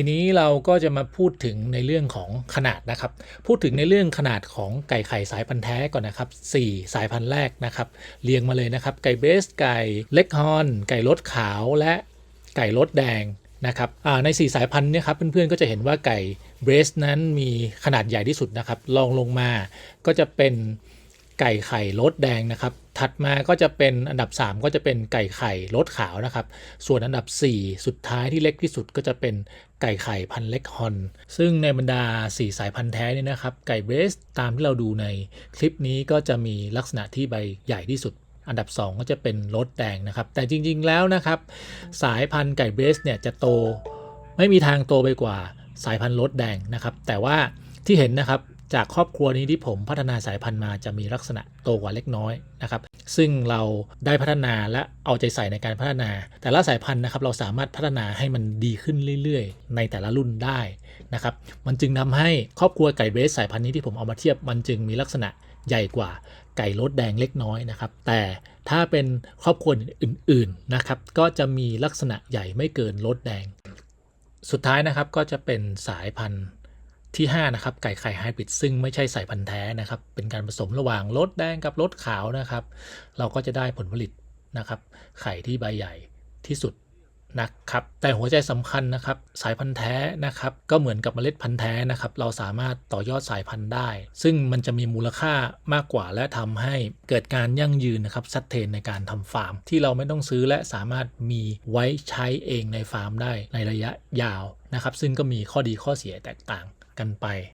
ทีนี้เราก็จะมาพูดถึงในเรื่องของขนาดนะครับ พูดถึงในเรื่องขนาดของไก่ไข่สายพันธุ์แท้ก่อนนะครับ4สายพันธุ์แรกนะครับ เรียงมาเลยนะครับ ไก่เบส ไก่เล็กฮอน ไก่รสขาวและไก่รสแดงนะครับใน4สายพันธุ์เนี่ยครับเพื่อนๆก็จะเห็นว่าไก่เบสนั้นมีขนาดใหญ่ที่สุดนะครับลองลงมาก็จะเป็นไก่ไข่รสแดงนะครับ ถัดมาก็จะเป็นอันดับ 3 ก็จะเป็นไก่ไข่รสขาวนะครับ ส่วนอันดับ 4 สุดท้ายที่เล็กที่สุดก็จะเป็นไก่ไข่พันเล็กฮอน ซึ่งในบรรดา 4 สายพันธุ์แท้เนี่ยนะครับ ไก่เบสตามที่เราดูในคลิปนี้ก็จะมีลักษณะที่ใบใหญ่ที่สุด อันดับ 2 ก็จะเป็นรสแดงนะครับ แต่จริงๆแล้วนะครับ สายพันธุ์ไก่เบสเนี่ยจะโต ไม่มีทางโตไปกว่าสายพันธุ์รสแดงนะครับ แต่ว่าที่เห็นนะครับจากครอบครัวนี้ที่ผมพัฒนาสายพันธุ์มาจะมีลักษณะโตกว่าเล็กน้อยนะครับ ซึ่งเราได้พัฒนาและเอาใจใส่ในการพัฒนา แต่ละสายพันธุ์นะครับเราสามารถพัฒนาให้มันดีขึ้นเรื่อยๆ ในแต่ละรุ่นได้นะครับมันจึงทำให้ครอบครัวไก่เบสสายพันธุ์นี้ที่ผมเอามาเทียบมันจึงมีลักษณะใหญ่กว่าไก่รสแดงเล็กน้อยนะครับ แต่ถ้าเป็นครอบครัวอื่นๆนะครับ ก็จะมีลักษณะใหญ่ไม่เกินรสแดง สุดท้ายนะครับก็จะเป็นสายพันธุ์ ที่ 5 นะครับ ไก่ไข่ไฮบริดซึ่งไม่ใช่สายพันธุ์แท้นะครับ เป็นการผสมระหว่างรสแดงกับรสขาวนะครับ เราก็จะได้ผลผลิตนะครับ ไข่ที่ใบใหญ่ที่สุดนะครับ แต่หัวใจสำคัญนะครับ สายพันธุ์แท้นะครับ ก็เหมือนกับเมล็ดพันธุ์แท้นะครับ เราสามารถต่อยอดสายพันธุ์ได้ ซึ่งมันจะมีมูลค่ามากกว่า และทำให้เกิดการยั่งยืนนะครับชัดเจนในการทำฟาร์ม ที่เราไม่ต้องซื้อและสามารถมีไว้ใช้เองในฟาร์มได้ในระยะยาวนะครับ ซึ่งก็มีข้อดีข้อเสียแตกต่าง กันไป